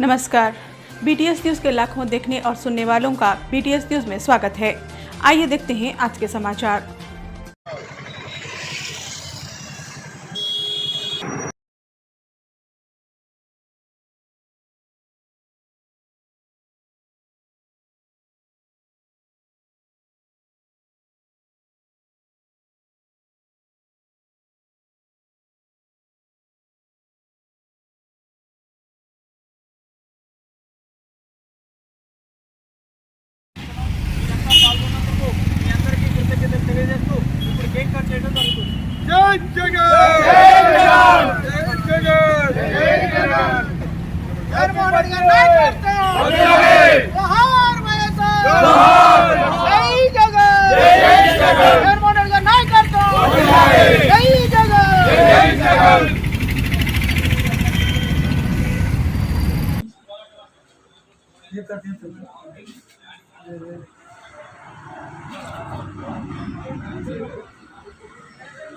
नमस्कार। BTS news के लाखों देखने और सुनने वालों का बीटीएस न्यूज़ में स्वागत है। आइए देखते हैं आज के समाचार। జై జగన్ జై జగన్ జై జగన్ జగన్మోహన్ రెడ్డి గారి నాయకత్వం! జోహార్ వైఎస్ఆర్! జై జగన్! జగన్మోహన్ రెడ్డి గారి నాయకత్వం! జై జగన్!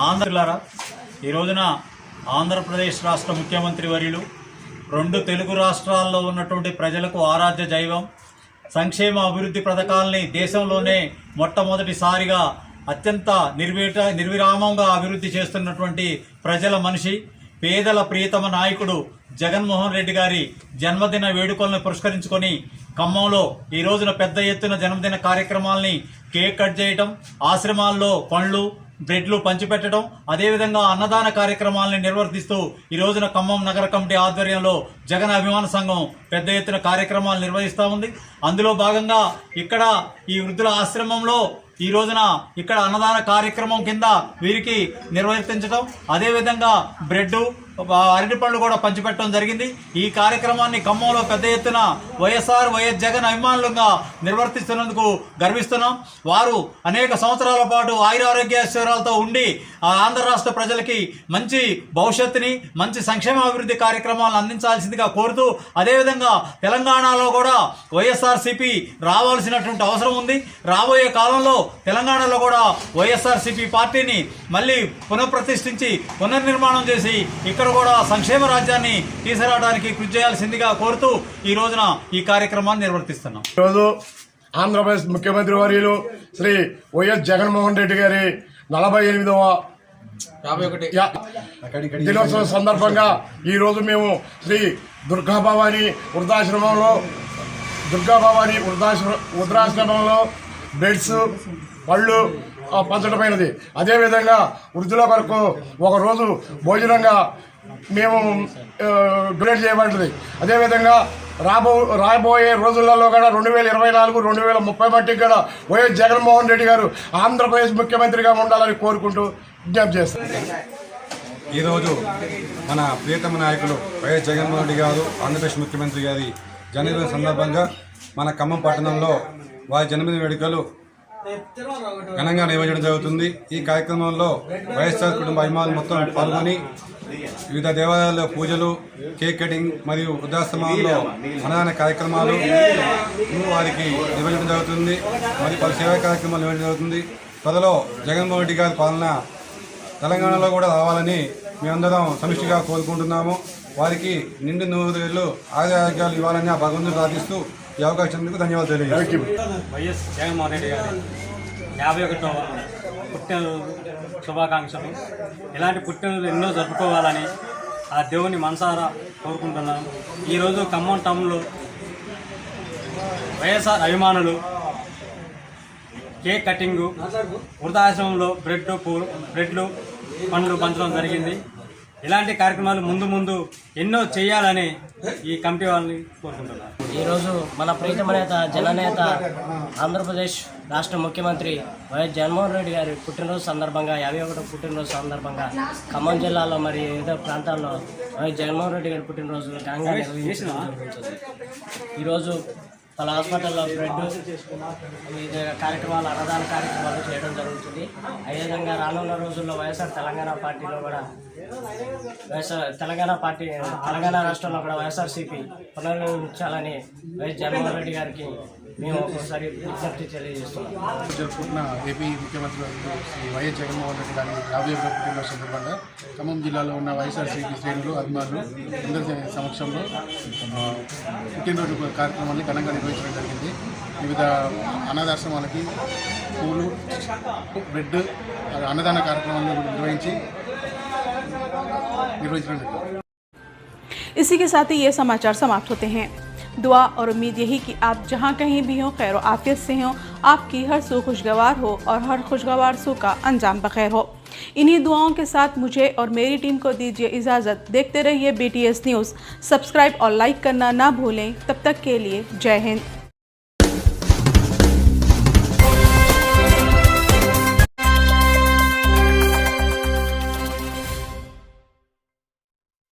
ఆంధ్రులారా ఈ రోజున ఆంధ్రప్రదేశ్ రాష్ట్ర ముఖ్యమంత్రి వర్యులు రెండు తెలుగు రాష్ట్రాల్లో ఉన్నటువంటి ప్రజలకు ఆరాధ్య దైవం సంక్షేమ అభివృద్ధి పథకాలని దేశంలోనే మొట్టమొదటిసారిగా అత్యంత నిర్వీట నిర్విరామంగా అభివృద్ధి చేస్తున్నటువంటి ప్రజల మనిషి పేదల ప్రియతమ నాయకుడు జగన్మోహన్ రెడ్డి గారి జన్మదిన వేడుకలను పురస్కరించుకొని ఖమ్మంలో ఈ రోజున పెద్ద ఎత్తున జన్మదిన కార్యక్రమాల్ని కేక్ కట్ చేయటం ఆశ్రమాల్లో పండ్లు బ్రెడ్లు పంచిపెట్టడం అదేవిధంగా అన్నదాన కార్యక్రమాలను నిర్వర్తిస్తూ ఈ రోజున ఖమ్మం నగర కమిటీ ఆధ్వర్యంలో జగన్ అభిమాన సంఘం పెద్ద ఎత్తున కార్యక్రమాలు నిర్వహిస్తూ ఉంది. అందులో భాగంగా ఇక్కడ ఈ వృద్ధుల ఆశ్రమంలో ఈ రోజున ఇక్కడ అన్నదాన కార్యక్రమం కింద వీరికి నిర్వర్తించడం అదేవిధంగా బ్రెడ్ అరటి పళ్ళు కూడా పంచిపెట్టడం జరిగింది. ఈ కార్యక్రమాన్ని ఖమ్మంలో పెద్ద ఎత్తున వైఎస్ఆర్ వైఎస్ జగన్ అభిమానులుగా నిర్వర్తిస్తున్నందుకు గర్విస్తున్నాం. వారు అనేక సంవత్సరాల పాటు ఆయురారోగ్యేశ్వరాలతో ఉండి ఆ ఆంధ్ర రాష్ట్ర ప్రజలకి మంచి భవిష్యత్తుని మంచి సంక్షేమ అభివృద్ధి కార్యక్రమాలను అందించాల్సిందిగా కోరుతూ అదేవిధంగా తెలంగాణలో కూడా వైఎస్ఆర్సీపీ రావాల్సినటువంటి అవసరం ఉంది. రాబోయే కాలంలో తెలంగాణలో కూడా వైఎస్ఆర్సీపీ పార్టీని మళ్ళీ పునఃప్రతిష్ఠించి పునర్నిర్మాణం చేసి ఇక్కడ కూడా సంక్షేమ రాజ్యాన్ని తీసుకురావడానికి కృషి చేయాల్సిందిగా కోరుతూ ఈ రోజున ఈ కార్యక్రమాన్ని నిర్వర్తిస్తున్నాం. ఈరోజు ఆంధ్రప్రదేశ్ ముఖ్యమంత్రి వర్యులు శ్రీ వైఎస్ జగన్మోహన్ రెడ్డి గారి నలభై ఎనిమిదవ దినోత్సవం సందర్భంగా ఈ రోజు మేము శ్రీ దుర్గా భవాని వృద్ధాశ్రమంలో దుర్గా భవాని వృద్ధాశ్ర వృద్ధాశ్రమంలో బెడ్స్ పళ్ళు ఆ, పంచడమైనది అదేవిధంగా వృద్ధుల కొరకు ఒక రోజు భోజనంగా మేము డొనేట్ చేయబడుతుంది అదేవిధంగా రాబో రాబోయే రోజులలో కూడా రెండు వేల ఇరవై నాలుగు రెండు వేల ముప్పై మట్టికి కూడా వైఎస్ జగన్మోహన్ రెడ్డి గారు ఆంధ్రప్రదేశ్ ముఖ్యమంత్రిగా ఉండాలని కోరుకుంటూ విజ్ఞప్తి చేస్తాను ఈరోజు మన ప్రియతమ నాయకులు వైఎస్ జగన్మోహన్ రెడ్డి గారు ఆంధ్రప్రదేశ్ ముఖ్యమంత్రి గారి జన్మదిన సందర్భంగా మన ఖమ్మం పట్టణంలో వారి జన్మదిన వేడుకలు ఘనంగా నిర్వహించడం జరుగుతుంది. ఈ కార్యక్రమంలో వైఎస్ఆర్ కుటుంబ అభిమానులు మొత్తం పాల్గొని వివిధ దేవాలయాల్లో పూజలు కేక్ కటింగ్ మరియు వృద్ధాశ్రమాల్లో అనాన కార్యక్రమాలు వారికి నిర్వహించడం జరుగుతుంది. మరియు పలు సేవా కార్యక్రమాలు నిర్వహించడం జరుగుతుంది. త్వరలో జగన్మోహన్ రెడ్డి గారి పాలన తెలంగాణలో కూడా రావాలని మేమందరం సమిష్టిగా కోరుకుంటున్నాము. వారికి నిండు నూరేళ్ళు ఆరోగ్యాలు ఇవ్వాలని ఆ భగవంతుని ప్రార్థిస్తూ ఈ అవకాశం ధన్యవాదాలు తెలియజేస్తున్నాను వైఎస్ జగన్మోహన్ రెడ్డి గారి యాభై ఒకటో పుట్టినరోజు శుభాకాంక్షలు. ఇలాంటి పుట్టినరోజు ఎన్నో జరుపుకోవాలని ఆ దేవుని మనసారా కోరుకుంటున్నాను. ఈరోజు ఖమ్మం టౌన్లో వైఎస్ఆర్ అభిమానులు కేక్ కటింగు వృద్ధాశ్రమంలో బ్రెడ్ పూలు బ్రెడ్లు పండ్లు పంచడం జరిగింది. ఇలాంటి కార్యక్రమాలు ముందు ముందు ఎన్నో చేయాలని ఈ కమిటీ వాళ్ళని కోరుకుంటున్నాను ఈరోజు మన ప్రీతమ నేత జననేత ఆంధ్రప్రదేశ్ రాష్ట్ర ముఖ్యమంత్రి వైఎస్ జగన్మోహన్ రెడ్డి గారి పుట్టినరోజు సందర్భంగా యాభై ఒకటో పుట్టినరోజు సందర్భంగా ఖమ్మం జిల్లాలో మరి వివిధ ప్రాంతాల్లో వైఎస్ జగన్మోహన్ రెడ్డి గారి పుట్టినరోజు ఘనంగా ఈరోజు వాళ్ళ హాస్పిటల్లో బ్లడ్ వివిధ కార్యక్రమాలు అన్నదాన కార్యక్రమాలు చేయడం జరుగుతుంది. అదేవిధంగా రానున్న రోజుల్లో వైఎస్ఆర్ తెలంగాణ పార్టీలో కూడా వైఎస్ఆర్ తెలంగాణ పార్టీ తెలంగాణ రాష్ట్రంలో కూడా వైఎస్ఆర్సీపీ పునర్నిర్మించాలని వైఎస్ జగన్మోహన్ రెడ్డి గారికి మేము ఒకసారి విజ్ఞప్తి తెలియజేస్తున్నాం జరుపుకుంటున్న ఏపీ ముఖ్యమంత్రి వర్యులు శ్రీ వైఎస్ జగన్మోహన్ రెడ్డి గారి యాభై ఒకటో పుట్టినరోజు సందర్భంగా ఖమ్మం జిల్లాలో ఉన్న వైఎస్ఆర్సీపీ శ్రేణులు అభిమానులు అందరి సమక్షంలో ఆ, పుట్టినరోజు కార్యక్రమాన్ని ఘనంగా నిర్వహించడం జరిగింది వివిధ అనాథాశ్రమాలకి పూలు బ్రెడ్ అన్నదాన కార్యక్రమాలను నిర్వహించి నిర్వహించడం జరిగింది इसी के साथ ही ये समाचार समाप्त होते हैं दुआ और उम्मीद यही कि आप जहाँ कहीं भी हों, खैर आफियत से हों, आपकी हर सू खुशगवार हो और हर खुशगवार सू का अंजाम बखैर हो। इन्हीं दुआओं के साथ मुझे और मेरी टीम को दीजिए इजाज़त। देखते रहिए बीटीएस न्यूज़ सब्सक्राइब और लाइक करना ना भूलें। तब तक के लिए जय हिंद।